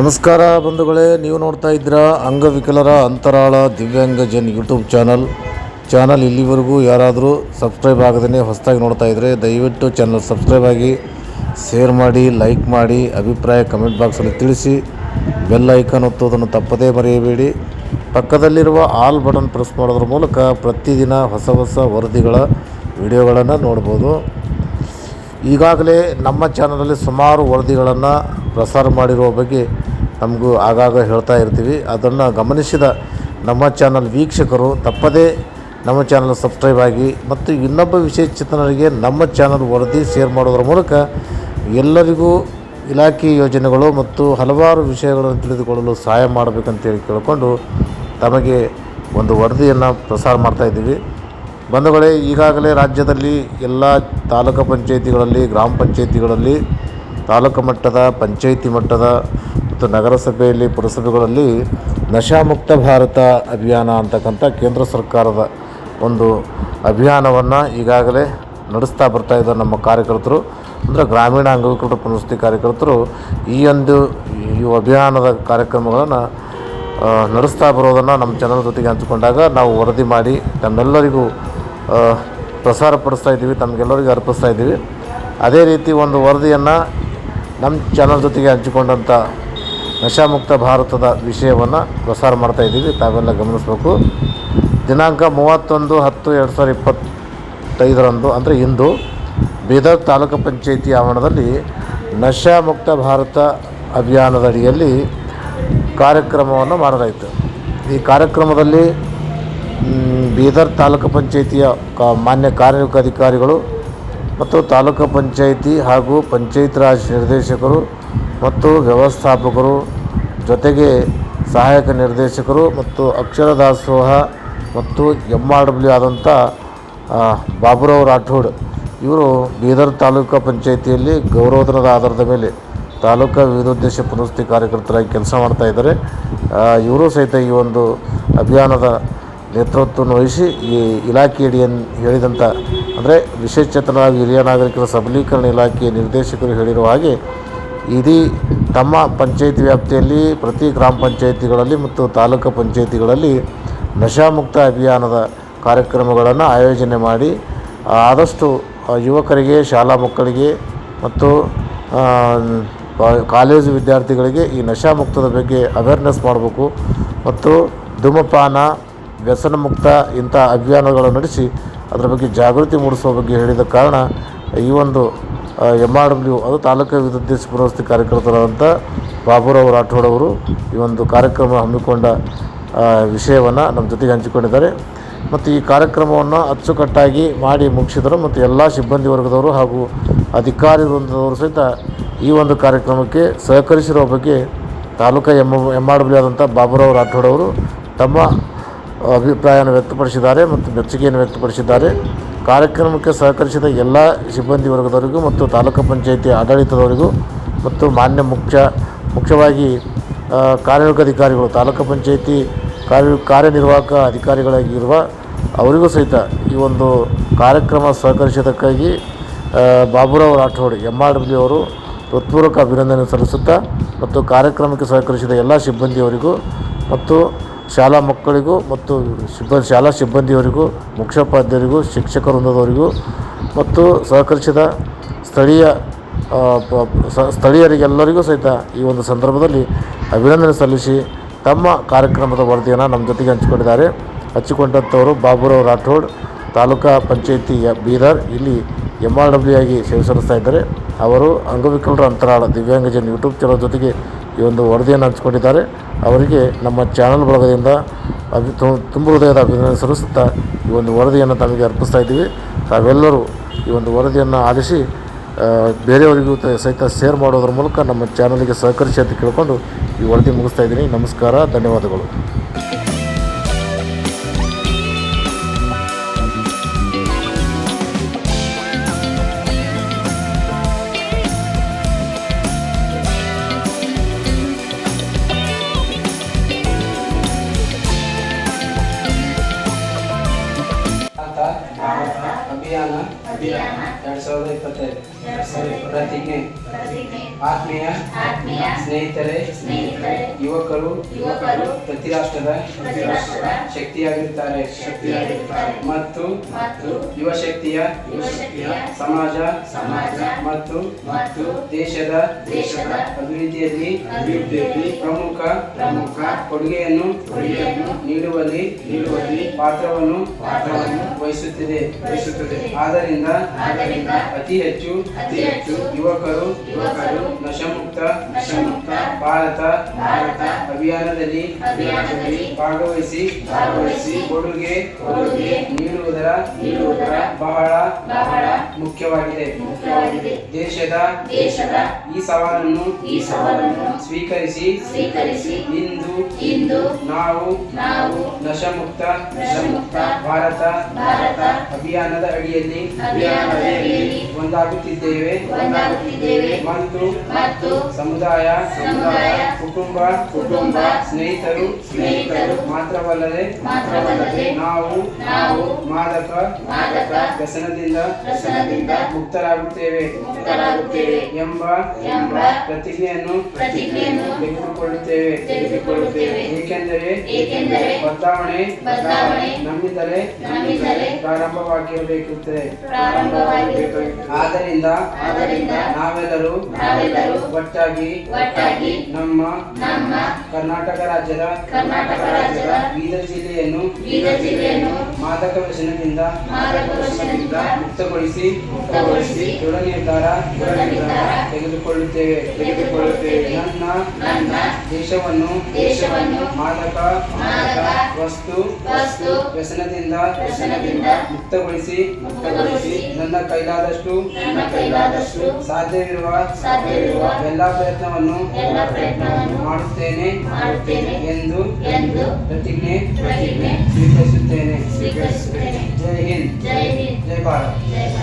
ನಮಸ್ಕಾರ ಬಂಧುಗಳೇ, ನೀವು ನೋಡ್ತಾ ಇದ್ದೀರ ಅಂಗವಿಕಲರ ಅಂತರಾಳ ದಿವ್ಯಾಂಗ ಜನ್ ಯೂಟ್ಯೂಬ್ ಚಾನಲ್. ಚಾನಲ್ ಇಲ್ಲಿವರೆಗೂ ಯಾರಾದರೂ ಸಬ್ಸ್ಕ್ರೈಬ್ ಆಗದೇ ಹೊಸದಾಗಿ ನೋಡ್ತಾ ಇದ್ದರೆ ದಯವಿಟ್ಟು ಚಾನಲ್ ಸಬ್ಸ್ಕ್ರೈಬ್ ಆಗಿ, ಶೇರ್ ಮಾಡಿ, ಲೈಕ್ ಮಾಡಿ, ಅಭಿಪ್ರಾಯ ಕಮೆಂಟ್ ಬಾಕ್ಸಲ್ಲಿ ತಿಳಿಸಿ, ಬೆಲ್ ಐಕಾನ್ ಒತ್ತೋದನ್ನು ತಪ್ಪದೇ ಮರೆಯಬೇಡಿ. ಪಕ್ಕದಲ್ಲಿರುವ ಆಲ್ ಬಟನ್ ಪ್ರೆಸ್ ಮಾಡೋದ್ರ ಮೂಲಕ ಪ್ರತಿದಿನ ಹೊಸ ಹೊಸ ವರದಿಗಳ ವಿಡಿಯೋಗಳನ್ನು ನೋಡ್ಬೋದು. ಈಗಾಗಲೇ ನಮ್ಮ ಚಾನಲಲ್ಲಿ ಸುಮಾರು ವರದಿಗಳನ್ನು ಪ್ರಸಾರ ಮಾಡಿರುವ ಬಗ್ಗೆ ನಮಗೂ ಆಗಾಗ ಹೇಳ್ತಾ ಇರ್ತೀವಿ. ಅದನ್ನು ಗಮನಿಸಿದ ನಮ್ಮ ಚಾನಲ್ ವೀಕ್ಷಕರು ತಪ್ಪದೇ ನಮ್ಮ ಚಾನಲ್ ಸಬ್ಸ್ಕ್ರೈಬ್ ಆಗಿ ಮತ್ತು ಇನ್ನೊಬ್ಬ ವಿಶೇಷ ಚಿತ್ರನಿಗೆ ನಮ್ಮ ಚಾನಲ್ ವರದಿ ಶೇರ್ ಮಾಡೋದ್ರ ಮೂಲಕ ಎಲ್ಲರಿಗೂ ಇಲಾಖೆ ಯೋಜನೆಗಳು ಮತ್ತು ಹಲವಾರು ವಿಷಯಗಳನ್ನು ತಿಳಿದುಕೊಳ್ಳಲು ಸಹಾಯ ಮಾಡಬೇಕಂತೇಳಿ ಕೇಳಿಕೊಂಡು ತಮಗೆ ಒಂದು ವರದಿಯನ್ನು ಪ್ರಸಾರ ಮಾಡ್ತಾಯಿದ್ದೀವಿ ಬಂಧುಗಳೇ, ಈಗಾಗಲೇ ರಾಜ್ಯದಲ್ಲಿ ಎಲ್ಲ ತಾಲೂಕು ಪಂಚಾಯಿತಿಗಳಲ್ಲಿ, ಗ್ರಾಮ ಪಂಚಾಯಿತಿಗಳಲ್ಲಿ ತಾಲೂಕು ಮಟ್ಟದ, ಪಂಚಾಯಿತಿ ಮಟ್ಟದ ಮತ್ತು ನಗರಸಭೆಯಲ್ಲಿ, ಪುರಸಭೆಗಳಲ್ಲಿ ನಶಾಮುಕ್ತ ಭಾರತ ಅಭಿಯಾನ ಅಂತಕ್ಕಂಥ ಕೇಂದ್ರ ಸರ್ಕಾರದ ಒಂದು ಅಭಿಯಾನವನ್ನು ಈಗಾಗಲೇ ನಡೆಸ್ತಾ ಬರ್ತಾ ಇದ್ದಾರೆ ನಮ್ಮ ಕಾರ್ಯಕರ್ತರು. ಅಂದರೆ ಗ್ರಾಮೀಣ ಅಂಗವಿಕಲರ ಪುನರ್ವಸತಿ ಕಾರ್ಯಕರ್ತರು ಈ ಒಂದು ಈ ಅಭಿಯಾನದ ಕಾರ್ಯಕ್ರಮಗಳನ್ನು ನಡೆಸ್ತಾ ಬರೋದನ್ನು ನಮ್ಮ ಜನರ ಜೊತೆಗೆ ಹಂಚಿಕೊಂಡಾಗ ನಾವು ವರದಿ ಮಾಡಿ ತಮ್ಮೆಲ್ಲರಿಗೂ ಪ್ರಸಾರಪಡಿಸ್ತಾ ಪ್ರಸಾರ ಪಡಿಸ್ತಾ ಇದ್ದೀವಿ, ತಮಗೆಲ್ಲರಿಗೂ ಅರ್ಪಿಸ್ತಾ ಇದ್ದೀವಿ. ಅದೇ ರೀತಿ ಒಂದು ವರದಿಯನ್ನು ನಮ್ಮ ಚಾನಲ್ ಜೊತೆಗೆ ಹಂಚಿಕೊಂಡಂಥ ನಶಾಮುಕ್ತ ಭಾರತದ ವಿಷಯವನ್ನು ಪ್ರಸಾರ ಮಾಡ್ತಾ ಇದ್ದೀವಿ. ತಾವೆಲ್ಲ ಗಮನಿಸಬೇಕು. ದಿನಾಂಕ ಮೂವತ್ತೊಂದು ಹತ್ತು ಎರಡು ಸಾವಿರದ ಇಪ್ಪತ್ತೈದರಂದು, ಅಂದರೆ ಇಂದು, ಬೀದರ್ ತಾಲೂಕು ಪಂಚಾಯಿತಿ ಆವರಣದಲ್ಲಿ ನಶಾಮುಕ್ತ ಭಾರತ ಅಭಿಯಾನದ ಅಡಿಯಲ್ಲಿ ಕಾರ್ಯಕ್ರಮವನ್ನು ಮಾಡಲಾಯಿತು. ಈ ಕಾರ್ಯಕ್ರಮದಲ್ಲಿ ಬೀದರ್ ತಾಲೂಕು ಪಂಚಾಯಿತಿಯ ಮಾನ್ಯ ಕಾರ್ಯನಿರ್ವಾಹಕ ಅಧಿಕಾರಿಗಳು ಮತ್ತು ತಾಲೂಕು ಪಂಚಾಯಿತಿ ಹಾಗೂ ಪಂಚಾಯತ್ ರಾಜ್ ನಿರ್ದೇಶಕರು ಮತ್ತು ವ್ಯವಸ್ಥಾಪಕರು ಜೊತೆಗೆ ಸಹಾಯಕ ನಿರ್ದೇಶಕರು ಮತ್ತು ಅಕ್ಷರ ದಾಸೋಹ ಮತ್ತು ಎಂ ಆರ್ ಡಬ್ಲ್ಯೂ ಆದಂಥ ಬಾಬುರಾವ್ ರಾಠೋಡ್. ಇವರು ಬೀದರ್ ತಾಲೂಕು ಪಂಚಾಯಿತಿಯಲ್ಲಿ ಗೌರವಧನದ ಆಧಾರದ ಮೇಲೆ ತಾಲೂಕು ವಿವಿಧೋದ್ದೇಶ ಪುನಸ್ತಿ ಕಾರ್ಯಕರ್ತರಾಗಿ ಕೆಲಸ ಮಾಡ್ತಾ ಇದ್ದಾರೆ. ಇವರು ಸಹಿತ ಈ ಒಂದು ಅಭಿಯಾನದ ನೇತೃತ್ವವನ್ನು ವಹಿಸಿ ಈ ಇಲಾಖೆಯಡಿಯನ್ನು ಹೇಳಿದಂಥ ಅಂದರೆ ವಿಶೇಷಚೇತನ ಹಿರಿಯ ನಾಗರಿಕರ ಸಬಲೀಕರಣ ಇಲಾಖೆಯ ನಿರ್ದೇಶಕರು ಹೇಳಿರುವ ಹಾಗೆ, ಇಡೀ ತಮ್ಮ ಪಂಚಾಯಿತಿ ವ್ಯಾಪ್ತಿಯಲ್ಲಿ, ಪ್ರತಿ ಗ್ರಾಮ ಪಂಚಾಯಿತಿಗಳಲ್ಲಿ ಮತ್ತು ತಾಲೂಕು ಪಂಚಾಯಿತಿಗಳಲ್ಲಿ ನಶಾಮುಕ್ತ ಅಭಿಯಾನದ ಕಾರ್ಯಕ್ರಮಗಳನ್ನು ಆಯೋಜನೆ ಮಾಡಿ ಆದಷ್ಟು ಯುವಕರಿಗೆ, ಶಾಲಾ ಮಕ್ಕಳಿಗೆ ಮತ್ತು ಕಾಲೇಜು ವಿದ್ಯಾರ್ಥಿಗಳಿಗೆ ಈ ನಶಾಮುಕ್ತದ ಬಗ್ಗೆ ಅವೇರ್ನೆಸ್ ಮಾಡಬೇಕು. ಮತ್ತು ಧೂಮಪಾನ ವ್ಯಸನ ಮುಕ್ತ ಇಂಥ ಅಭಿಯಾನಗಳನ್ನು ನಡೆಸಿ ಅದರ ಬಗ್ಗೆ ಜಾಗೃತಿ ಮೂಡಿಸುವ ಬಗ್ಗೆ ಹೇಳಿದ ಕಾರಣ ಈ ಒಂದು ಎಂ ಆರ್ ಡಬ್ಲ್ಯೂ ಅದು ತಾಲೂಕು ವಿದ್ಯುತ್ ಪುರವಸ್ತಿ ಕಾರ್ಯಕರ್ತರಾದಂಥ ಬಾಬುರಾವ್ ರಾಠೋಡ್ ಅವರು ಈ ಒಂದು ಕಾರ್ಯಕ್ರಮ ಹಮ್ಮಿಕೊಂಡ ವಿಷಯವನ್ನು ನಮ್ಮ ಜೊತೆಗೆ ಹಂಚಿಕೊಂಡಿದ್ದಾರೆ. ಮತ್ತು ಈ ಕಾರ್ಯಕ್ರಮವನ್ನು ಅಚ್ಚುಕಟ್ಟಾಗಿ ಮಾಡಿ ಮುಗಿಸಿದರು. ಮತ್ತು ಎಲ್ಲ ಸಿಬ್ಬಂದಿ ವರ್ಗದವರು ಹಾಗೂ ಅಧಿಕಾರಿ ವೃಂದದವರು ಸಹಿತ ಈ ಒಂದು ಕಾರ್ಯಕ್ರಮಕ್ಕೆ ಸಹಕರಿಸಿರುವ ಬಗ್ಗೆ taluka M M R W ಆದಂಥ ಬಾಬುರಾವ್ ರಾಠೋಡ್ ಅವರು ತಮ್ಮ ಅಭಿಪ್ರಾಯವನ್ನು ವ್ಯಕ್ತಪಡಿಸಿದ್ದಾರೆ ಮತ್ತು ಮೆಚ್ಚುಗೆಯನ್ನು ವ್ಯಕ್ತಪಡಿಸಿದ್ದಾರೆ. ಕಾರ್ಯಕ್ರಮಕ್ಕೆ ಸಹಕರಿಸಿದ ಎಲ್ಲ ಸಿಬ್ಬಂದಿ ವರ್ಗದವರಿಗೂ ಮತ್ತು ತಾಲೂಕು ಪಂಚಾಯಿತಿ ಆಡಳಿತದವರಿಗೂ ಮತ್ತು ಮಾನ್ಯ ಮುಖ್ಯ, ಮುಖ್ಯವಾಗಿ ಕಾರ್ಯಯುಕ್ತ ಅಧಿಕಾರಿಗಳು, ತಾಲೂಕು ಪಂಚಾಯಿತಿ ಕಾರ್ಯ, ಕಾರ್ಯನಿರ್ವಾಹಕ ಅಧಿಕಾರಿಗಳಾಗಿರುವ ಅವರಿಗೂ ಸಹಿತ ಈ ಒಂದು ಕಾರ್ಯಕ್ರಮ ಸಹಕರಿಸಿದ್ದಕ್ಕಾಗಿ Baburao Rathod M R W ಅವರು ಹೃತ್ಪೂರ್ವಕ ಅಭಿನಂದನೆ ಸಲ್ಲಿಸುತ್ತಾ ಮತ್ತು ಕಾರ್ಯಕ್ರಮಕ್ಕೆ ಸಹಕರಿಸಿದ ಎಲ್ಲ ಸಿಬ್ಬಂದಿಯವರಿಗೂ ಮತ್ತು ಶಾಲಾ ಮಕ್ಕಳಿಗೂ ಮತ್ತು ಸಿಬ್ಬಂದಿ, ಶಾಲಾ ಸಿಬ್ಬಂದಿಯವರಿಗೂ, ಮುಖ್ಯೋಪಾಧ್ಯಾಯರಿಗೂ ಶಿಕ್ಷಕ ವೃಂದದವರಿಗೂ ಮತ್ತು ಸಹಕರಿಸಿದ ಸ್ಥಳೀಯ ಸ್ಥಳೀಯರಿಗೆಲ್ಲರಿಗೂ ಸಹಿತ ಈ ಒಂದು ಸಂದರ್ಭದಲ್ಲಿ ಅಭಿನಂದನೆ ಸಲ್ಲಿಸಿ ತಮ್ಮ ಕಾರ್ಯಕ್ರಮದ ವರದಿಯನ್ನು ನಮ್ಮ ಜೊತೆಗೆ ಹಂಚಿಕೊಂಡಿದ್ದಾರೆ. ಹಂಚಿಕೊಂಡಂಥವರು ಬಾಬುರಾವ್ ರಾಠೋಡ್, ತಾಲೂಕಾ ಪಂಚಾಯಿತಿ ಬೀದರ್, ಇಲ್ಲಿ ಎಂ ಆರ್ ಡಬ್ಲ್ಯೂ ಆಗಿ ಸೇವೆ ಸಲ್ಲಿಸ್ತಾ ಇದ್ದಾರೆ. ಅವರು ಅಂಗವಿಕಲರ ಅಂತರಾಳ ದಿವ್ಯಾಂಗಜನ್ ಯೂಟ್ಯೂಬ್ ಚಾನಲ್ ಜೊತೆಗೆ ಈ ಒಂದು ವರದಿಯನ್ನು ಹಂಚಿಕೊಂಡಿದ್ದಾರೆ. ಅವರಿಗೆ ನಮ್ಮ ಚಾನಲ್ ಬಳಗದಿಂದ ಅಭಿ ತುಂಬ ಹೃದಯದ ಅಭಿನಂದನೆ ಸಲ್ಲಿಸುತ್ತಾ ಈ ಒಂದು ವರದಿಯನ್ನು ತಮಗೆ ಅರ್ಪಿಸ್ತಾ ಇದ್ದೀವಿ. ತಾವೆಲ್ಲರೂ ಈ ಒಂದು ವರದಿಯನ್ನು ಆಲಿಸಿ ಬೇರೆಯವರಿಗೂ ಸಹಿತ ಶೇರ್ ಮಾಡೋದ್ರ ಮೂಲಕ ನಮ್ಮ ಚಾನಲಿಗೆ ಸಹಕರಿಸಿ ಅಂತ ಕೇಳಿಕೊಂಡು ಈ ವರದಿ ಮುಗಿಸ್ತಾ ಇದ್ದೀನಿ. ನಮಸ್ಕಾರ, ಧನ್ಯವಾದಗಳು. ಅಭಿಯಾನ ಎರಡ್ ಸಾವಿರದ ಇಪ್ಪತ್ತೈದು. ಪ್ರತಿಜ್ಞೆ. ಆತ್ಮೀಯ. ಆತ್ಮೀಯ. ಸ್ನೇಹಿತರೆ. ಸ್ನೇಹಿತರೆ. ಯುವಕರು. ಯುವಕರು. ಪ್ರತಿ ರಾಷ್ಟ್ರದ ಶಕ್ತಿಯಾಗಿರುತ್ತಾರೆ. ಶಕ್ತಿಯಾಗಿರುತ್ತಾರೆ. ಮತ್ತು ಯುವಶಕ್ತಿಯ ಸಮಾಜ ಸಮಾಜ ಮತ್ತು ಮತ್ತು ದೇಶದ ದೇಶದ ಅಭಿವೃದ್ಧಿಯಲ್ಲಿ ಅಭಿವೃದ್ಧಿಯಲ್ಲಿ ಪ್ರಮುಖ ಪ್ರಮುಖ ಕೊಡುಗೆಯನ್ನು ಕೊಡುಗೆಯನ್ನು ನೀಡುವಲ್ಲಿ ನೀಡುವಲ್ಲಿ ಪಾತ್ರವನ್ನು ಪಾತ್ರವನ್ನು ವಹಿಸುತ್ತಿದೆ ವಹಿಸುತ್ತದೆ. ಆದ್ದರಿಂದ ಅತಿ ಹೆಚ್ಚು ಅತಿ ಹೆಚ್ಚು ಯುವಕರು ಯುವಕರು ನಶಮುಕ್ತ ನಶಮುಕ್ತ ಭಾರತ ಭಾರತ ಅಭಿಯಾನದಲ್ಲಿ ಅಭಿಯಾನದಲ್ಲಿ ಭಾಗವಹಿಸಿ ಭಾಗವಹಿಸಿ ಕೊಡುಗೆ ಕೊಡುಗೆ ನೀಡುವುದರ ನೀಡುವುದರ ಬಹಳ ಬಹಳ ಮುಖ್ಯವಾಗಿದೆ ಮುಖ್ಯವಾಗಿದೆ ದೇಶದ ದೇಶದ ಈ ಸವಾಲನ್ನು ಈ ಸವಾಲನ್ನು ಸ್ವೀಕರಿಸಿ. ಸ್ವೀಕರಿಸಿ. ಇಂದು ಇಂದು ನಾವು ನಾವು ನಶಮುಕ್ತ ನಶಮುಕ್ತ ಭಾರತ ಭಾರತ ಅಭಿಯಾನದ ಅಡಿಯಲ್ಲಿ ಅಭಿಯಾನದ ಅಡಿಯಲ್ಲಿ ಒಂದಾಗುತ್ತಿದ್ದೇವೆ. ಒಂದಾಗುತ್ತಿದ್ದೇವೆ. ಮತ್ತು ಮತ್ತು ಸಮುದಾಯ ಸಮುದಾಯ ಕುಟುಂಬ ಕುಟುಂಬ ಸ್ನೇಹಿತರು ಸ್ನೇಹಿತರು ಮಾತ್ರವಲ್ಲದೆ ಮಾತ್ರವಲ್ಲದೆ ನಾವು ನಾವು ಮಾದಕ ಮಾದಕ ವ್ಯಸನದಿಂದ ವ್ಯಸನದಿಂದ ಮುಕ್ತರಾಗುತ್ತೇವೆ. ಮುಕ್ತರಾಗುತ್ತೇವೆ. ಎಂಬ ಎಂಬ ಪ್ರತಿಜ್ಞೆಯನ್ನು ಪ್ರತಿಜ್ಞೆಯನ್ನು ತೆಗೆದುಕೊಳ್ಳುತ್ತೇವೆ. ತೆಗೆದುಕೊಳ್ಳುತ್ತೇವೆ. ಏಕೆಂದರೆ ಏಕೆಂದರೆ ಬದಲಾವಣೆ ಬದಲಾವಣೆ ನಮ್ಮಿಂದಲೇ ನಮ್ಮಿಂದಲೇ ಪ್ರಾರಂಭವಾಗಿರಬೇಕುತ್ತದೆ ಪ್ರಾರಂಭವಾಗಿರುತ್ತದೆ ಆದ್ದರಿಂದ ಆದ್ದರಿಂದ ನಾವೆಲ್ಲರೂ ನಾವೆಲ್ಲರೂ ಒಟ್ಟಾಗಿ ಒಟ್ಟಾಗಿ ನಮ್ಮ ನಮ್ಮ ಕರ್ನಾಟಕ ರಾಜ್ಯದ ಕರ್ನಾಟಕ ರಾಜ್ಯದ ಬೀದರ್ ಜಿಲ್ಲೆಯನ್ನು ಬೀದರ್ ಜಿಲ್ಲೆಯನ್ನು ಮಾದಕ ವ್ಯಸನದಿಂದ ಮುಕ್ತಗೊಳಿಸಿ ಮುಕ್ತಗೊಳಿಸಿ ದೃಢ ನಿರ್ಧಾರ ತೆಗೆದುಕೊಳ್ಳುತ್ತೇವೆ ತೆಗೆದುಕೊಳ್ಳುತ್ತೇವೆ. ನನ್ನ ನನ್ನ ದೇಶವನ್ನು ದೇಶವನ್ನು ಮಾದಕ ವಸ್ತು ವಸ್ತು ವ್ಯಸನದಿಂದ ವ್ಯಸನದಿಂದ ಮುಕ್ತಗೊಳಿಸಿ ಮುಕ್ತಗೊಳಿಸಿ ನನ್ನ ಕೈಲಾದಷ್ಟು ನನ್ನ ಕೈಲಾದಷ್ಟು ಸಾಧ್ಯವಿರುವ ಸಾಧ್ಯವಿರುವ ಎಲ್ಲಾ ಪ್ರಯತ್ನವನ್ನು ಮಾಡುತ್ತೇನೆ ಎಂದು ಪ್ರತಿಜ್ಞೆ ಪ್ರತಿಜ್ಞೆ ಸ್ವೀಕರಿಸುತ್ತೇನೆ ಸ್ವೀಕರಿಸುತ್ತೇನೆ ಜೈ ಹಿಂದ್ ಜೈ ಹಿಂದ್ ಜೈ ಭಾರತ್ ಜೈ ಭಾರತ್